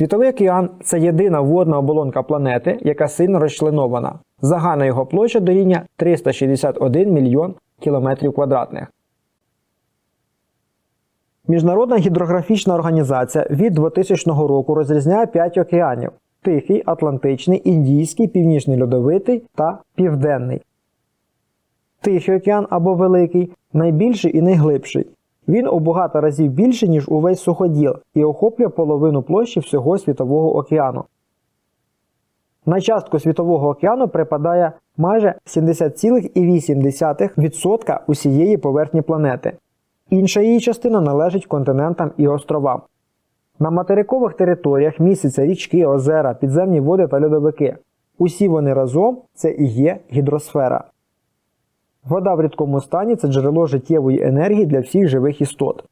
Світовий океан це єдина водна оболонка планети, яка сильно розчленована. Загальна його площа дорівнює 361 мільйон кілометрів квадратних. Міжнародна гідрографічна організація від 2000 року розрізняє 5 океанів: Тихий, Атлантичний, Індійський, Північний Льодовитий та Південний. Тихий океан або Великий найбільший і найглибший. Він у багато разів більший, ніж увесь суходіл, і охоплює половину площі всього Світового океану. На частку Світового океану припадає майже 70,8% усієї поверхні планети. Інша її частина належить континентам і островам. На материкових територіях містяться річки, озера, підземні води та льодовики. Усі вони разом це і є гідросфера. Вода в рідкому стані це джерело життєвої енергії для всіх живих істот.